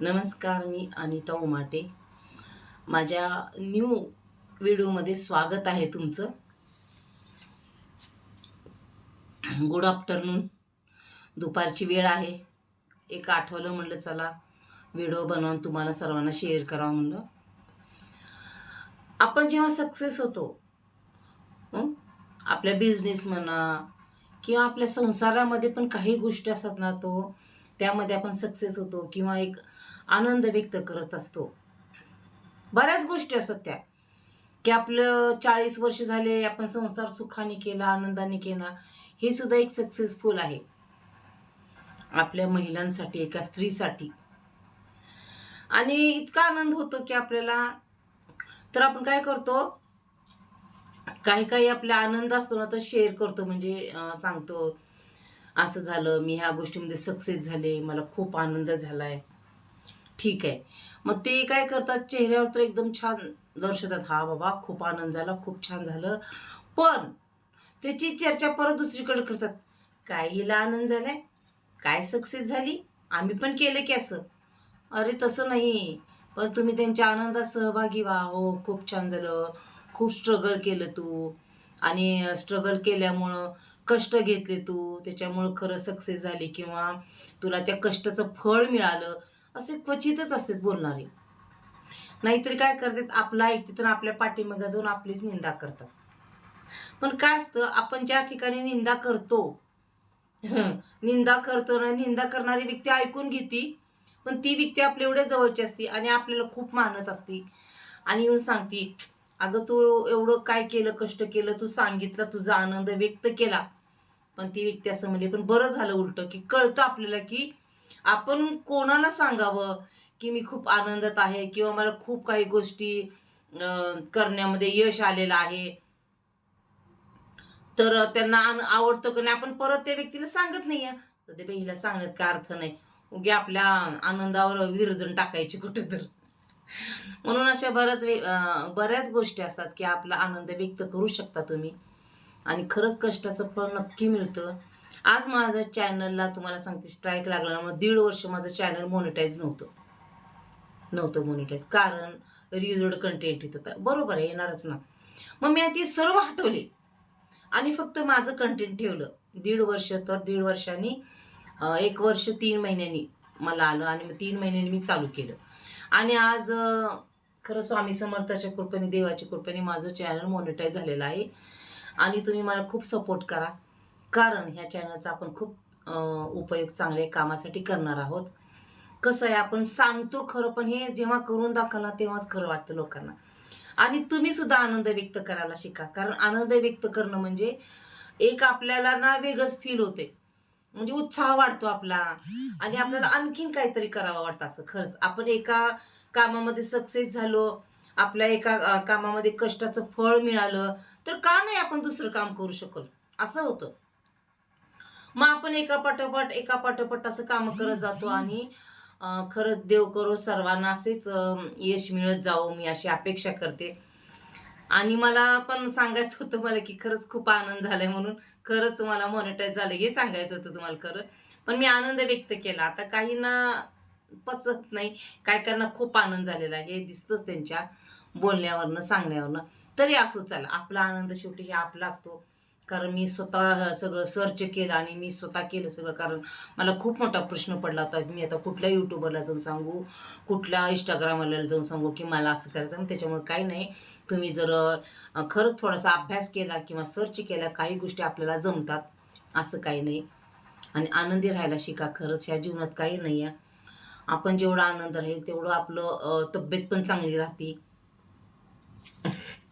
नमस्कार मी अनिता उमाटे. माझ्या न्यू व्हिडिओमध्ये स्वागत आहे तुमचं. गुड आफ्टरनून दुपारची वेळ आहे. एक आठवलं म्हणलं चला व्हिडिओ बनवून तुम्हाला सर्वांना शेअर करावं म्हणलं. आपण जेव्हा सक्सेस होतो आपल्या बिझनेस म्हणा किंवा आपल्या संसारामध्ये पण काही गोष्टी असतात ना तो त्यामध्ये आपण सक्सेस होतो किंवा एक आनंद व्यक्त करत असतो. बऱ्याच गोष्टी असतात त्या. की आपलं चाळीस वर्ष झाले आपण संसार सुखाने केला आनंदाने केला हे सुद्धा एक सक्सेसफुल आहे. आपल्या महिलांसाठी एका स्त्रीसाठी. आणि इतका आनंद होतो की आपल्याला तर आपण काय करतो? काही काही आपला आनंद असतो ना तर शेअर करतो. म्हणजे सांगतो असं झालं मी ह्या गोष्टीमध्ये सक्सेस झाले मला खूप आनंद झाला आहे ठीक आहे. मग ते काय करतात? चेहऱ्यावर तर एकदम छान दर्शवतात. हा बाबा खूप आनंद झाला खूप छान झालं. पण त्याची चर्चा परत दुसरीकडे करतात. काय हिला आनंद झालाय? काय सक्सेस झाली? आम्ही पण केलं की असं. अरे तसं नाही. पण तुम्ही त्यांच्या आनंदात सहभागी व्हा. हो खूप छान झालं. खूप स्ट्रगल केलं तू. आणि स्ट्रगल केल्यामुळं कष्ट घेतले तू. त्याच्यामुळं खरं सक्सेस झाली किंवा तुला त्या कष्टाचं फळ मिळालं. असे क्वचितच असतात बोलणारे. नाहीतरी काय करतात आपलं ऐकते तर आपल्या पाठीमागे जाऊन आपलीच निंदा करतात. पण काय असतं आपण ज्या ठिकाणी निंदा करतो निंदा करतो ना निंदा करणारी व्यक्ती ऐकून घेते पण ती व्यक्ती आपल्या एवढ्या जवळची असते आणि आपल्याला खूप मानत असते. आणि येऊन सांगते अगं तू एवढं काय केलं कष्ट केलं तू सांगितलं तुझा आनंद व्यक्त केला. पण ती व्यक्ती असं म्हणली पण बरं झालं उलट की कळतं आपल्याला की आपण कोणाला सांगावं की मी खूप आनंदात आहे किंवा मला खूप काही गोष्टी करण्यामध्ये यश आलेलं आहे? तर त्यांना आवडतं का नाही? आपण परत त्या व्यक्तीला सांगत नाही आहे. तर ते बाई सांगण्यात काय अर्थ नाही. उगे आपल्या आनंदावर विरजण टाकायची कुठं तर म्हणून अशा बऱ्याच वे बऱ्याच गोष्टी असतात की आपला आनंद व्यक्त करू शकता तुम्ही. आणि खरंच कष्टाचं फळ नक्की मिळतं. आज माझं चॅनलला तुम्हाला सांगते स्ट्राईक लागला मग दीड वर्ष माझं चॅनल मॉनिटाईज नव्हतं. नव्हतं मॉनिटाईज कारण रियुजड कंटेंट येत होता बरोबर आहे येणारच ना. मग मी ती सर्व हटवली. आणि फक्त माझं कंटेंट ठेवलं. दीड वर्ष तर दीड वर्षांनी एक वर्ष तीन महिन्यांनी मला आलं आणि मग तीन महिन्यांनी मी चालू केलं. आणि आज खरं स्वामी समर्थाच्या कृपेने देवाच्या कृपेने माझं चॅनल मॉनिटाईज झालेलं आहे. आणि तुम्ही मला खूप सपोर्ट करा. कारण ह्या चॅनलचा आपण खूप उपयोग चांगल्या कामासाठी करणार आहोत. कसं आहे आपण सांगतो खरं पण हे जेव्हा करून दाखवणार तेव्हाच खरं वाटतं लोकांना. आणि तुम्ही सुद्धा आनंद व्यक्त करायला शिका. कारण आनंद व्यक्त करणं म्हणजे एक आपल्याला ना वेगळंच फील होते. म्हणजे उत्साह वाढतो आपला. आणि आपल्याला आणखीन काहीतरी करावं वाटतं असं. खरंच आपण एका कामामध्ये सक्सेस झालो आपल्या एका कामामध्ये कष्टाचं फळ मिळालं तर का नाही आपण दुसरं काम करू शकलो? असं होतं. मग आपण एका पाठोपाठ एका पाठोपाठ असं काम करत जातो आणि खरंच देव करो सर्वांना असेच यश मिळत जावं मी अशी अपेक्षा करते. आणि मला पण सांगायचं होतं मला की खरंच खूप आनंद झालाय म्हणून. खरंच मला मॉनिटाईज झालं हे सांगायचं होतं तुम्हाला खरं. पण मी आनंद व्यक्त केला. आता काहींना पचत नाही. काय काहींना खूप आनंद झालेला आहे. हे दिसतंच त्यांच्या बोलण्यावरनं सांगण्यावरनं. तरी असो चला आपला आनंद शेवटी हे आपला असतो. कारण मी स्वतः सगळं सर्च केलं आणि मी स्वतः केलं सगळं. कारण मला खूप मोठा प्रश्न पडला होता मी आता कुठल्या यूट्यूबरला जाऊन सांगू? कुठल्या इंस्टाग्रामवाल्याला जाऊन सांगू की मला असं करायचं? त्याच्यामुळे काही नाही. तुम्ही जर खरंच थोडासा अभ्यास केला किंवा सर्च केला काही गोष्टी आपल्याला जमतात. असं काही नाही. आणि आनंदी राहायला शिका. खरंच ह्या जीवनात काही नाही आहे. आपण जेवढा आनंद राहील तेवढं आपलं तब्येत पण चांगली राहते.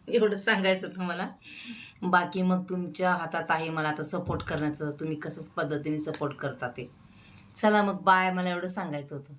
एवढं सांगायचं तुम्हाला? बाकी मग तुमच्या हातात आहे मला आता सपोर्ट करण्याचं. तुम्ही कसंच पद्धतीने सपोर्ट करता ते. चला मग बाय मला एवढं सांगायचं होतं.